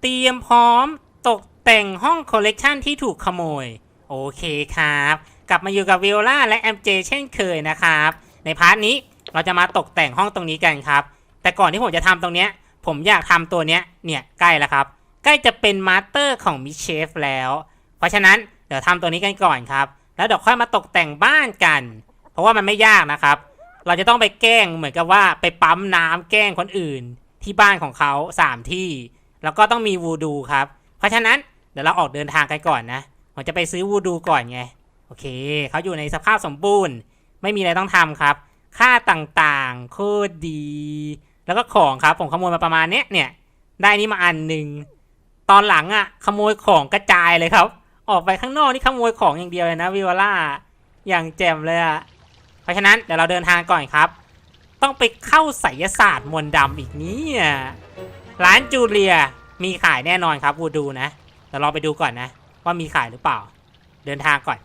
เตรียมพร้อมตกแต่งห้องคอลเลกชันที่ถูกขโมย โอเคครับ กลับมาอยู่กับวิโอลาและแอมเจเช่นเคยนะครับ ในพาร์ทนี้เราจะมาตกแต่งห้องตรงนี้กันครับ แต่ก่อนที่ผมจะทำตรงเนี้ย ผมอยากทำตัวเนี้ย เนี่ยใกล้แล้วครับ ใกล้จะเป็นมาสเตอร์ของมิเชฟแล้ว เพราะฉะนั้นเดี๋ยวทำตัวนี้กันก่อนครับ แล้วเดี๋ยวค่อยมาตกแต่งบ้านกัน เพราะว่ามันไม่ยากนะครับ เราจะต้องไปแกล้งเหมือนกับว่าไปปั๊มน้ำแกล้งคนอื่น ที่บ้านของเขาสามที่ แล้วก็ต้องมีวูดูครับ เพราะฉะนั้นเดี๋ยวเราออกเดินทางกันก่อนนะผมจะไปซื้อวูดูก่อนไง โอเค เขาอยู่ในสภาพสมบูรณ์ ไม่มีอะไรต้องทำครับ ค่าต่างๆ โคตรดี แล้วก็ของครับ ผมขโมยมาประมาณเนี้ยเนี่ย ได้นี่มาอันหนึ่ง ตอนหลังอะขโมยของกระจายเลยครับ ออกไปข้างนอกนี่ขโมยของอย่างเดียวเลยนะวิวล่า อย่างแจ่มเลยอะเพราะฉะนั้นเดี๋ยวเราเดินทางก่อนครับ ต้องไปเข้าไสยศาสตร์มนต์ดำอีกเนี่ย ร้านจูเลียมีขายแน่นอนครับวูดูนะเดี๋ยวเราไปดูก่อนนะ ว่ามีขายหรือเปล่า เดินทางก่อน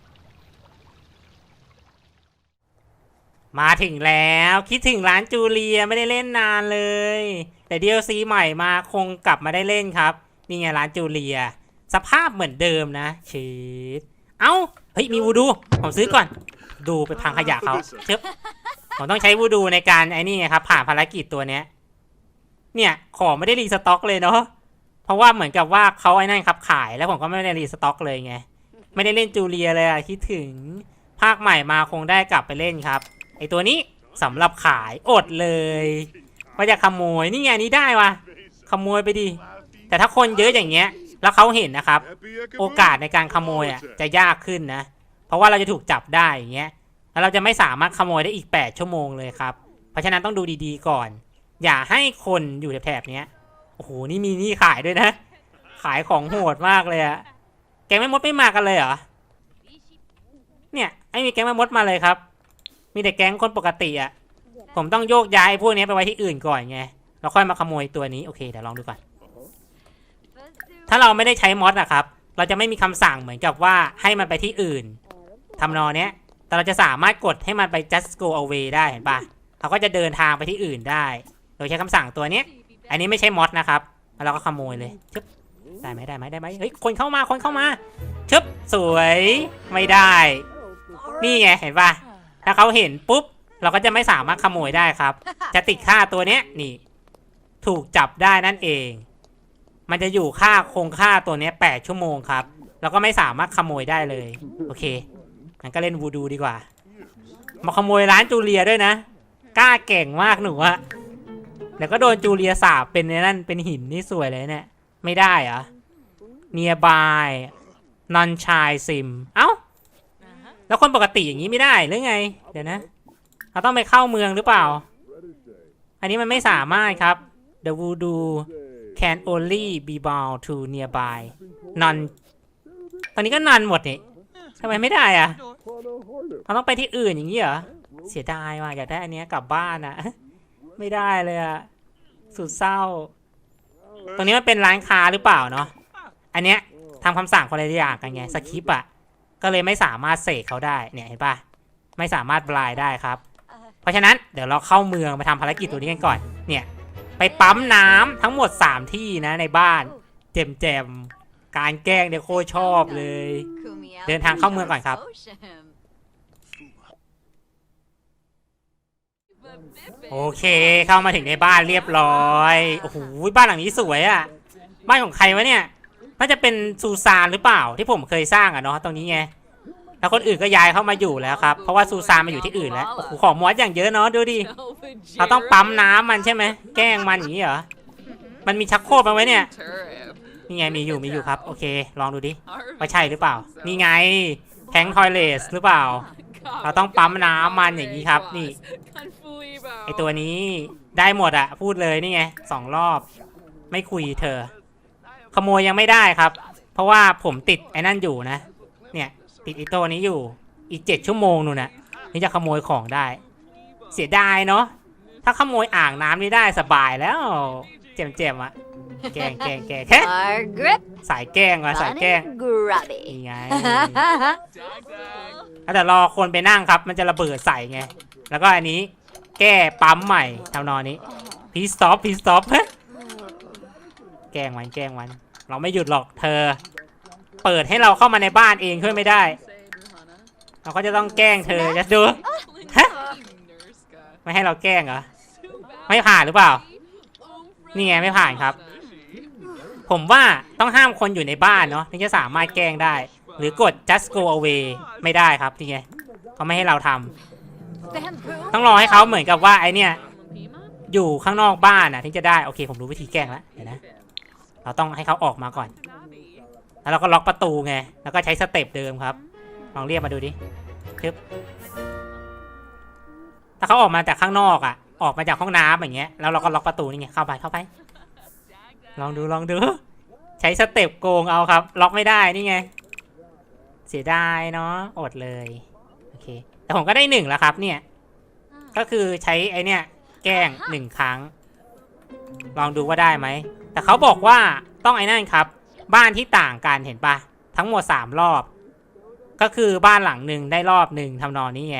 มาถึงแล้วคิดถึงร้านจูเลียไม่ได้เล่นนานเลย แต่ DLC ใหม่มาคงกลับมาได้เล่นครับ นี่ไงร้านจูเลีย สภาพเหมือนเดิมนะชีดเอ้าเฮ้ยมีวูดูผมซื้อก่อน ดูไปพังขยะเขาเชิบผมต้องใช้วูดูในการไอ้นี่ไงครับผ่านภารกิจตัวเนี้ย เนี่ยของไม่ได้รีสต็อกเลยเนาะเพราะว่าเหมือนกับว่าเขาไอ้นั่นครับขายแล้วผมก็ไม่ได้รีสต็อกเลยไงไม่ได้เล่นจูเลียเลยอะคิดถึงภาคใหม่มาคงได้กลับไปเล่นครับไอตัวนี้สำหรับขายอดเลยว่าจะขโมยนี่ไงนี่ได้วะขโมยไปดิแต่ถ้าคนเยอะอย่างเงี้ย แล้วเขาเห็นนะครับ โอกาสในการขโมยอะจะยากขึ้นนะ เพราะว่าเราจะถูกจับได้อย่างเงี้ยแล้วเราจะไม่สามารถขโมยได้อีก 8 ชั่วโมงเลยครับ เพราะฉะนั้นต้องดูดีๆก่อน อย่าให้คนอยู่แถบๆเนี้ยโอ้โห นี่มีนี่ขายด้วยนะ ขายของโหดมากเลยอะแกงไม่มดไม่มากันเลยเหรอ เนี่ยไอ้มีแก๊งแม่มดมาเลยครับ มีแต่แก๊งคนปกติอะผมต้องโยกย้ายพวกนี้ไปไว้ที่อื่นก่อนไง แล้วค่อยมาขโมยตัวนี้ โอเค เดี๋ยวลองดูก่อน ถ้าเราไม่ได้ใช้มอสอะครับ เราจะไม่มีคำสั่งเหมือนกับว่าให้มันไปที่อื่นทำนองเนี้ย แต่เราจะสามารถกดให้มันไป just go away ได้เห็นปะเขาก็จะเดินทางไปที่อื่นได้ โดยใช้คำสั่งตัวนี้ อันนี้ไม่ใช่มอสนะครับ แล้วเราก็ขโมยเลยชึบได้ไหมได้ไหมได้ไหมเฮ้ย คนเข้ามา คนเข้ามาชึบสวย ไม่ได้ นี่ไง เห็นปะถ้าเขาเห็นปุ๊บ เราก็จะไม่สามารถขโมยได้ครับ จะติดค่าตัวเนี้ย นี่ ถูกจับได้นั่นเอง มันจะอยู่ค่าคงค่าตัวเนี้ยแปดชั่วโมงครับแล้วก็ไม่สามารถขโมยได้เลย โอเค งั้นก็เล่นวูดูดีกว่า มาขโมยร้านจูเลียด้วยนะ กล้าเก่งมากหนูอะ เดี๋ยวก็โดนจูเลียสาบเป็นนนั่นเป็นหินนี่สวยเลยเนี่ย ไม่ได้เหรอ nearby non chai sim เอ้า แล้วคนปกติอย่างนี้ไม่ได้หรือไง เดี๋ยวนะ เราต้องไปเข้าเมืองหรือเปล่า อันนี้มันไม่สามารถครับ The voodoo can only be bound to nearby non ตอนนี้ก็นันหมดนี่ทำไมไม่ได้อะเราต้องไปที่อื่นอย่างนี้เหรอ เสียดายว่ะอยากได้อันเนี้ยกลับบ้านอะ ไม่ได้เลยอะสุดเศร้า ตรงนี้มันเป็นร้านค้าหรือเปล่าเนาะ อันเนี้ยทำคำสั่งคนละอย่างกันไงสคริปต์อะก็เลยไม่สามารถเสกเขาได้เนี่ยเห็นปะไม่สามารถบลายได้ครับ เพราะฉะนั้นเดี๋ยวเราเข้าเมืองมาทำภารกิจตัวนี้กันก่อน เนี่ยไปปั๊มน้ำทั้งหมด 3 ที่นะในบ้านเจมเจมการแกล้งเนี่ยโคชอบเลย เดินทางเข้าเมืองก่อนครับ โอเคเข้ามาถึงในบ้านเรียบร้อยโอ้โหบ้านหลังนี้สวยอะบ้านของใครวะเนี่ยน่าจะเป็นซูซานหรือเปล่าที่ผมเคยสร้างอะเนาะตรงนี้ไงแล้วคนอื่นก็ย้ายเข้ามาอยู่แล้วครับเพราะว่าซูซานมาอยู่ที่อื่นแล้วโอ้โหของมอสอย่างเยอะเนาะดูดิเราต้องปั๊มน้ำมันใช่ไหมแกล้งมันอย่างนี้เหรอมันมีชักโครกมาไว้เนี่ยนี่ไงมีอยู่มีอยู่ครับ โอเค ลองดูดิว่าใช่หรือเปล่า นี่ไงแทงทอยเลสหรือเปล่า เราต้องปั๊มน้ำมันอย่างนี้ครับ นี่ไอตัวนี้ได้หมดอะพูดเลยนี่ไงสองรอบ ไม่คุยเธอ ขโมยยังไม่ได้ครับ เพราะว่าผมติดไอ้นั่นอยู่นะ เนี่ย ติดไอตัวนี้อยู่อีกเจ็ดชั่วโมงนู่นนะนี่จะขโมยของได้ เสียดายเนาะถ้าขโมยอ่างน้ำนี่ได้สบายแล้ว เจมๆอะ แกล้งแกล้งแกล้งแค่ Our grip, สายแกล้งว่ะสาย fun แกล้ง and grubby. นี่ไงแล้วแต่รอคนไปนั่งครับ มันจะระเบิดใส่ไง แล้วก็อันนี้แก้ปั๊มใหม่ทำนองนี้ พีสต็อปพีสต็อป แกล้งมันแกล้งมัน เราไม่หยุดหรอกเธอ เปิดให้เราเข้ามาในบ้านเองช่วยไม่ได้ เราก็จะต้องแกล้งเธอจะดูฮะไม่ให้เราแกล้งเหรอ ไม่ผ่านหรือเปล่า นี่ไงไม่ผ่านครับ ผมว่าต้องห้ามคนอยู่ในบ้านเนาะถึงจะสามารถแกล้งได้ หรือกด just go away ไม่ได้ครับนี่ไงเขาไม่ให้เราทำต้องรอให้เขาเหมือนกับว่าไอเนี่ยอยู่ข้างนอกบ้านอะถึงจะได้โอเค ผมรู้วิธีแกล้งแล้วเดี๋ยวนะเราต้องให้เขาออกมาก่อน แล้วเราก็ล็อกประตูไง แล้วก็ใช้สเต็ปเดิมครับ ลองเรียกมาดูดิทึบถ้าเขาออกมาจากข้างนอกอะ ออกมาจากห้องน้ำอย่างเงี้ย แล้วเราก็ล็อกประตูนี่ไง เข้าไป เข้าไป ลองดูลองดู ใช้สเต็ปโกงเอาครับ ล็อกไม่ได้นี่ไง เสียดายเนาะอดเลยโอเคแต่ผมก็ได้หนึ่งแล้วครับเนี่ย ก็คือใช้ไอเนี่ย แกล้งหนึ่งครั้ง ลองดูว่าได้ไหม แต่เขาบอกว่าต้องไอ้นั่นครับ บ้านที่ต่างกันเห็นปะทั้งหมดสามรอบ ก็คือบ้านหลังหนึ่งได้รอบหนึ่งทำนองนี้ไง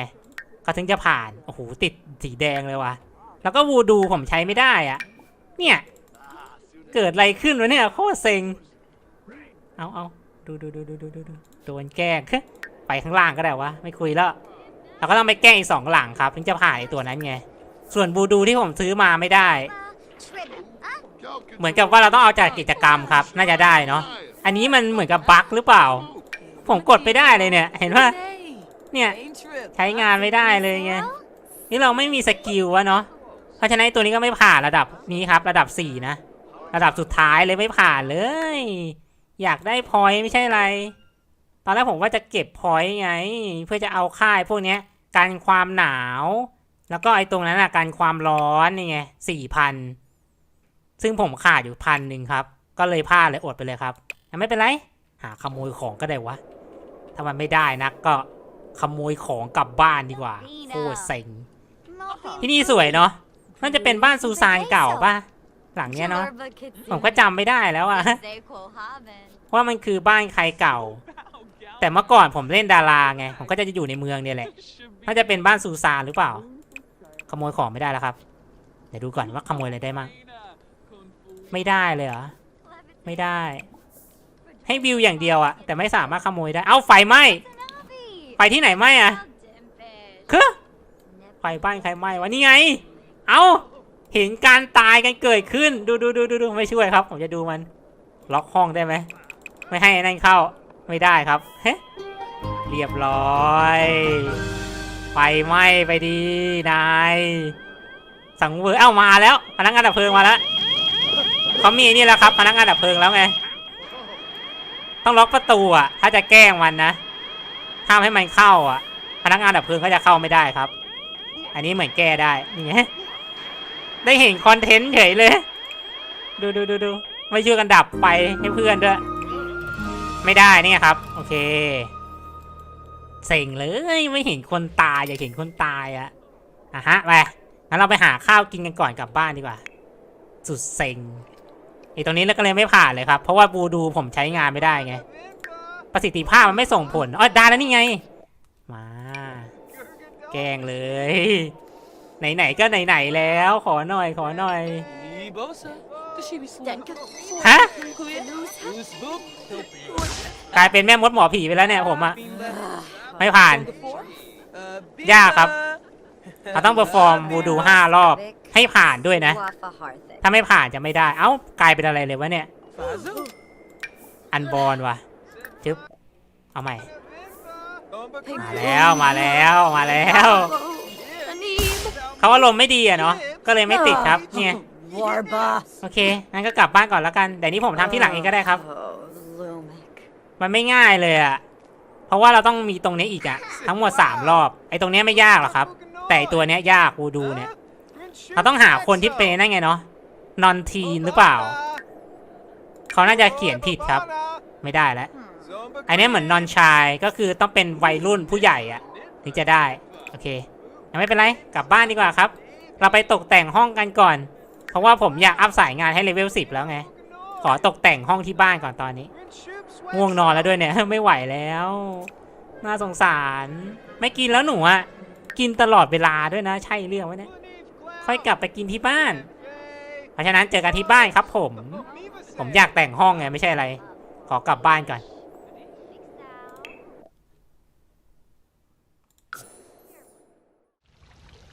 เขาถึงจะผ่าน โอ้โห ติดสีแดงเลยว่ะ แล้วก็วูดูผมใช้ไม่ได้อะเนี่ย เกิดอะไรขึ้นวะเนี่ยโคตรเซ็ง เอาเอาดูดูดูดูดูดูโดนแกล้งไปข้างล่างก็ได้วะ ไม่คุยแล้ว เราก็ต้องไปแกล้งอีกสองหลังครับถึงจะผ่านไอตัวนั้นไง ส่วนบูดูที่ผมซื้อมาไม่ได้ เหมือนกับว่าเราต้องเอาจากกิจกรรมครับ น่าจะได้เนาะ อันนี้มันเหมือนกับบั๊กหรือเปล่า ผมกดไปได้เลยเนี่ย เห็นว่าเนี่ยใช้งานไม่ได้เลยไง นี่เราไม่มีสกิลวะเนาะ เพราะฉะนั้นตัวนี้ก็ไม่ผ่านระดับนี้ครับ ระดับสี่นะ ระดับสุดท้ายเลยไม่ผ่านเลย อยากได้พอยต์ไม่ใช่อะไร ตอนแรกผมว่าจะเก็บพอยต์ไง เพื่อจะเอาค่ายพวกเนี้ยกันความหนาว แล้วก็ไอ้ตรงนั้นอะกันความร้อนนี่ไงสี่พันซึ่งผมขาดอยู่พันหนึ่งครับ ก็เลยพลาดเลยอดไปเลยครับแต่ไม่เป็นไร หาขโมยของก็ได้วะถ้ามันไม่ได้นะก็ขโมยของกลับบ้านดีกว่าโคตรเซ็งที่นี่สวยเนาะน่าจะเป็นบ้านซูซานเก่าป่ะ หลังเนี้ยเนาะผมก็จำไม่ได้แล้วอะว่ามันคือบ้านใครเก่า แต่เมื่อก่อนผมเล่นดาราไง ผมก็จะอยู่ในเมืองเนี่ยแหละน่าจะเป็นบ้านซูซานหรือเปล่า ขโมยของไม่ได้แล้วครับเดี๋ยวดูก่อนว่าขโมยอะไรได้มั่งไม่ได้เลยเหรอไม่ได้ ให้วิวอย่างเดียวอะแต่ไม่สามารถขโมยได้ เอ้าไฟไหม้ไฟที่ไหนไหม้อะคือไฟบ้านใครไหม้วะนี่ไง เอ้า เห็นการตายกันเกิดขึ้น ดูดูดูดูดูไม่ช่วยครับ ผมจะดูมัน ล็อกห้องได้ไหม ไม่ให้นั่นเข้า ไม่ได้ครับ เฮ้เรียบร้อยไฟไหม้ไปดีนายสังเวยเอ้ามาแล้ว พนักงานดับเพลิงมาแล้วเขามีนี่แล้วครับ พนักงานดับเพลิงแล้วไง ต้องล็อกประตูอะ ถ้าจะแกล้งมันนะห้ามให้มันเข้าอะ พนักงานดับเพลิงเขาจะเข้าไม่ได้ครับ อันนี้เหมือนแก้ได้นี่ไง ได้เห็นคอนเทนต์เฉยเลย ดูดูดูดูไม่ช่วยกันดับไฟให้เพื่อนด้วย ไม่ได้นี่ครับ โอเค เซ็งเลยไม่เห็นคนตายอยากเห็นคนตายอะอะฮะไปงั้นเราไปหาข้าวกินกันก่อนกลับบ้านดีกว่า สุดเซ็งไอตรงนี้แล้วก็เลยไม่ผ่านเลยครับ เพราะว่าบูดูผมใช้งานไม่ได้ไง ประสิทธิภาพมันไม่ส่งผลอ๋อได้แล้วนี่ไง มา แกงเลย ไหนๆก็ไหนๆแล้ว ขอหน่อยขอหน่อย ฮะ กลายเป็นแม่มดหมอผีไปแล้วเนี่ยผมอะไม่ผ่าน ยากครับ เราต้องเปอร์ฟอร์มบูดูห้ารอบ ให้ผ่านด้วยนะ ถ้าไม่ผ่านจะไม่ได้ เอ้ากลายเป็นอะไรเลยวะเนี่ย อันบอลว่ะจึ๊บ เอาใหม่ มาแล้วมาแล้วมาแล้ว เขาอารมณ์ไม่ดีอะเนาะก็เลยไม่ติดครับเนี่ยโอเคงั้นก็กลับบ้านก่อนแล้วกันแต่นี้ผมทำที่หลังเองก็ได้ครับมันไม่ง่ายเลยอะเพราะว่าเราต้องมีตรงนี้อีกอะทั้งหมดสามรอบ ไอ้ตรงเนี้ยไม่ยากหรอกครับ แต่ไอ้ตัวเนี้ยยากวูดูเนี่ย เราต้องหาคนที่เป็นนั่นไงเนาะ นอนทีนหรือเปล่า เขาน่าจะเขียนผิดครับไม่ได้แล้ว อันนี้เหมือนนอนชายก็คือต้องเป็นวัยรุ่นผู้ใหญ่อะถึงจะได้ โอเคยัง ไม่เป็นไร กลับบ้านดีกว่าครับ เราไปตกแต่งห้องกันก่อน เพราะว่าผมอยากอัพสายงานให้เลเวลสิบแล้วไง ขอตกแต่งห้องที่บ้านก่อนตอนนี้ ง่วงนอนแล้วด้วยเนี่ย ไม่ไหวแล้ว น่าสงสาร ไม่กินแล้วหนูอะกินตลอดเวลาด้วยนะ ใช่เรื่องไวะเนี่ย ค่อยกลับไปกินที่บ้าน เพราะฉะนั้นเจอกันที่บ้านครับผม ผมอยากแต่งห้องไงไม่ใช่อะไร ขอกลับบ้านก่อน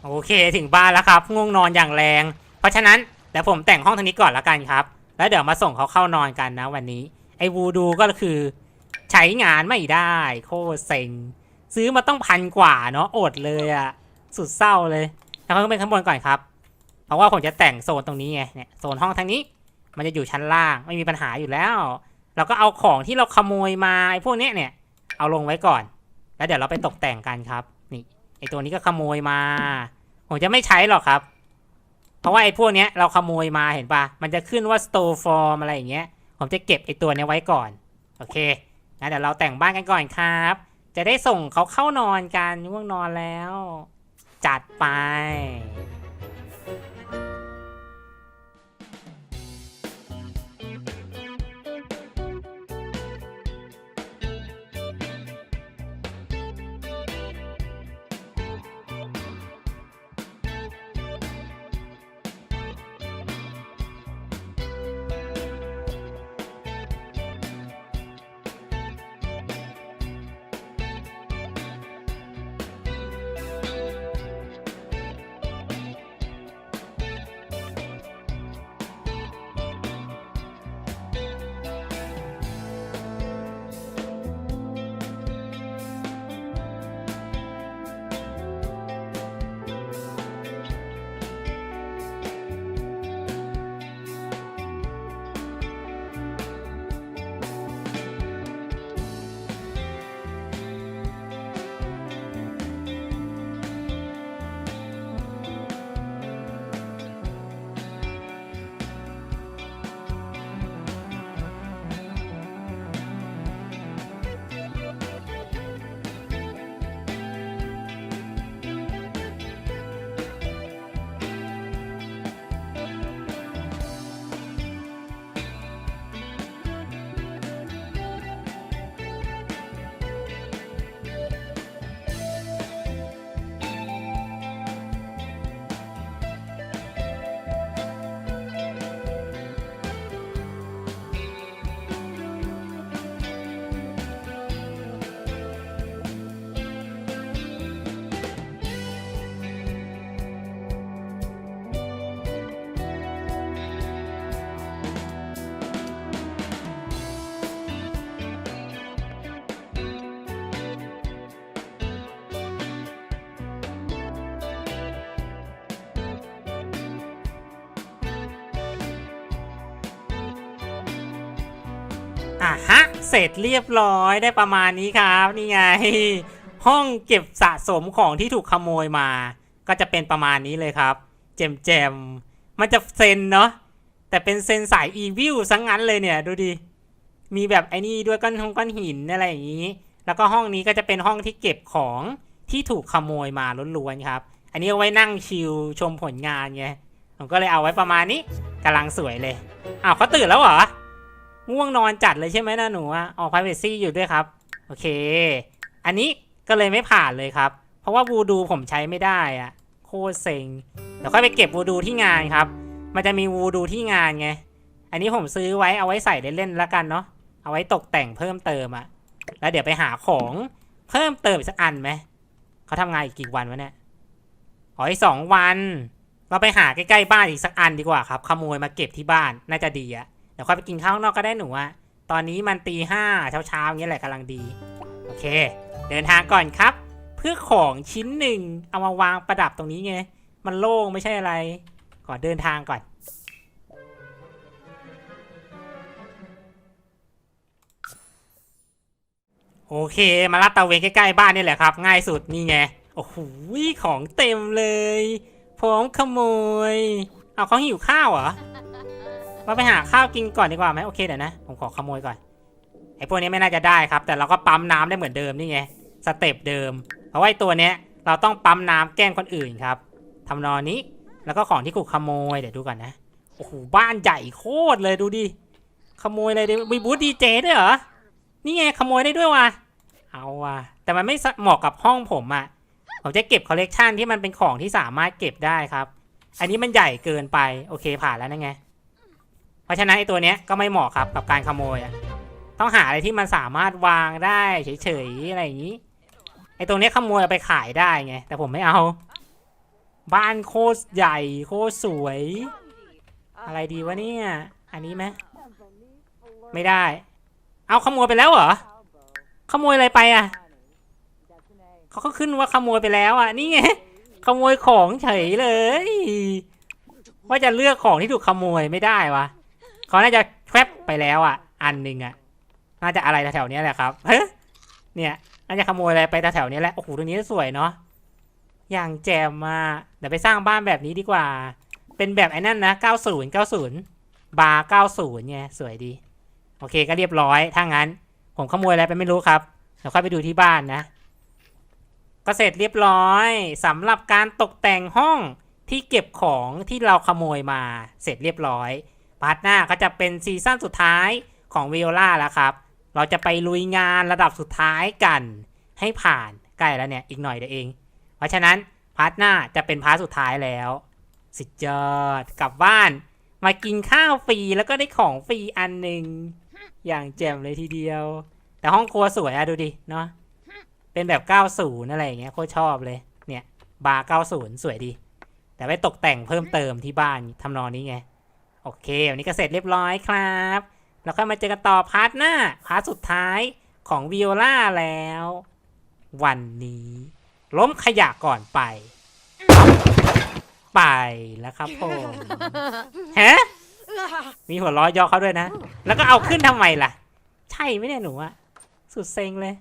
โอเคถึงบ้านแล้วครับง่วงนอนอย่างแรง เพราะฉะนั้นเดี๋ยวผมแต่งห้องทางนี้ก่อนละกันครับ แล้วเดี๋ยวมาส่งเขาเข้านอนกันนะวันนี้ ไอ้วูดูก็คือ ใช้งานไม่ได้โคตรเซ็งซื้อมาต้องพันกว่าเนาะอดเลยอะสุดเศร้าเลยแล้วก็เป็นข้างบนก่อนครับ เพราะว่าผมจะแต่งโซนตรงนี้ไงเนี่ยโซนห้องทางนี้ มันจะอยู่ชั้นล่างไม่มีปัญหาอยู่แล้ว เราก็เอาของที่เราขโมยมาไอ้พวกเนี้ยเนี่ยเอาลงไว้ก่อน แล้วเดี๋ยวเราไปตกแต่งกันครับ อตัวนี้ก็ขโมยมา ผมจะไม่ใช้หรอกครับ เพราะว่าไอ้พวกเนี้ยเราขโมยมาเห็นปะมันจะขึ้นว่า store form อะไรอย่างเงี้ย ผมจะเก็บไอ้ตัวเนี้ยไว้ก่อน โอเคนะเดี๋ยวเราแต่งบ้านกันก่อนครับ จะได้ส่งเขาเข้านอนกันง่วงนอนแล้ว จัดไป อะฮะ เสร็จเรียบร้อยได้ประมาณนี้ครับ นี่ไง ห้องเก็บสะสมของที่ถูกขโมยมา ก็จะเป็นประมาณนี้เลยครับ เจมเจมมันจะเซนเนาะแต่เป็นเซนสายอีวิลซังงั้นเลยเนี่ย ดูดิ มีแบบไอ้นี่ด้วยก้อนทงก้อนหินอะไรอย่างนี้ แล้วก็ห้องนี้ก็จะเป็นห้องที่เก็บของที่ถูกขโมยมาล้วนๆครับ อันนี้เอาไว้นั่งชิลชมผลงานไงผมก็เลยเอาไว้ประมาณนี้กำลังสวยเลยอ้าวเขาตื่นแล้วเหรอ ง่วงนอนจัดเลยใช่ไหมนะหนูอะออก privacy อยู่ด้วยครับ โอเค อันนี้ก็เลยไม่ผ่านเลยครับ เพราะว่าวูดูผมใช้ไม่ได้อะโคตรเซ็งเดี๋ยวค่อยไปเก็บวูดูที่งานครับ มันจะมีวูดูที่งานไง อันนี้ผมซื้อไว้เอาไว้ใส่เล่นๆแล้วกันเนาะ เอาไว้ตกแต่งเพิ่มเติมอะแล้วเดี๋ยวไปหาของเพิ่มเติมอีกสักอันไหม เขาทำงานอีกกี่วันวะเนี่ยอ๋ออีกสองวัน เราไปหาใกล้ๆบ้านอีกสักอันดีกว่าครับ ขโมยมาเก็บที่บ้านน่าจะดีอะ เดี๋ยวค่อยไปกินข้าวข้างนอกก็ได้หนูอะตอนนี้มันตีห้าเช้าๆอย่างเงี้ยแหละกำลังดี โอเค เดินทางก่อนครับ เพื่อของชิ้นหนึ่งเอามาวางประดับตรงนี้ไง มันโล่งไม่ใช่อะไร ก่อนเดินทางก่อน โอเค มาลาดตะเวนใกล้ๆบ้านนี่แหละครับ ง่ายสุดนี่ไง โอ้โหของเต็มเลยพร้อมขโมย เอาเขาหิวข้าวเหรอ เราไปหาข้าวกินก่อนดีกว่าไหมโอเคเดี๋ยวนะ ผมขอขโมยก่อน ไอ้พวกนี้ไม่น่าจะได้ครับ แต่เราก็ปั๊มน้ำได้เหมือนเดิมนี่ไง สเต็ปเดิม เพราะว่าตัวเนี้ยเราต้องปั๊มน้ำแกล้งคนอื่นครับทำนองนี้ แล้วก็ของที่ถูขโมย เดี๋ยวดูก่อนนะ โอ้โห บ้านใหญ่โคตรเลยดูดิ ขโมยอะไรดิมีบูธดีเจด้วยเหรอ นี่ไงขโมยได้ด้วยว่ะ เอาว่ะ แต่มันไม่เหมาะกับห้องผมอะ่ะ ผมจะเก็บคอลเลกชันที่มันเป็นของที่สามารถเก็บได้ครับ อันนี้มันใหญ่เกินไป โอเคผ่านแล้วนะไง เพราะฉะนั้นไอ้ตัวเนี้ยก็ไม่เหมาะครับกับการขโมยต้องหาอะไรที่มันสามารถวางได้เฉยๆอะไรอย่างนี้ไอ้ตรงเนี้ยขโมยเอาไปขายได้ไง แต่ผมไม่เอา บ้านโคตรใหญ่โคตรสวย อะไรดีวะเนี่ย อันนี้ไหมไม่ได้ เอาขโมยไปแล้วเหรอ ขโมยอะไรไปอะเขาก็ขึ้นว่าขโมยไปแล้วอะ นี่ไงขโมยของเฉยเลย ว่าจะเลือกของที่ถูกขโมยไม่ได้วะ เขาน่าจะแคบไปแล้วอะ อันหนึ่งอะ น่าจะอะไรแถวๆเนี้ยแหละครับเฮ้ยเนี่ยน่าจะขโมยอะไรไปแถวๆเนี้ยแหละ โอ้โหตรงนี้สวยเนาะ อย่างแจมมาเดี๋ยวไปสร้างบ้านแบบนี้ดีกว่า เป็นแบบไอ้นั่นนะ 90 90 บาร์ 90ไงสวยดี โอเคก็เรียบร้อย ถ้างั้น ผมขโมยอะไรไปไม่รู้ครับ เดี๋ยวค่อยไปดูที่บ้านนะ ก็เสร็จเรียบร้อยสำหรับการตกแต่งห้องที่เก็บของที่เราขโมยมา เสร็จเรียบร้อย พาร์ทหน้าก็จะเป็นซีซั่นสุดท้ายของวิโอลาแล้วครับ เราจะไปลุยงานระดับสุดท้ายกัน ให้ผ่านใกล้แล้วเนี่ยอีกหน่อยเดียวเอง เพราะฉะนั้นพาร์ทหน้าจะเป็นพาร์ทสุดท้ายแล้ว สุดยอดกลับบ้านมากินข้าวฟรีแล้วก็ได้ของฟรีอันหนึ่งอย่างแจ่มเลยทีเดียว แต่ห้องครัวสวยอะดูดิเนาะเป็นแบบ 90อะไรอย่างเงี้ยโคตรชอบเลยเนี่ยบาร์90 สวยดี แต่ไปตกแต่งเพิ่มเติมที่บ้านทำนองนี้ไง โอเค วันนี้ก็เสร็จเรียบร้อยครับ แล้วก็มาเจอกันต่อพาร์ทหน้า พาร์ทสุดท้ายของวิโอลาแล้ว วันนี้ ล้มขยะก่อนไป ไปแล้วครับผมฮะมีหัวล้อย่อเขาด้วยนะ แล้วก็เอาขึ้นทำไมล่ะ ใช่ไหมเนี่ยหนูอะสุดเซ็งเลย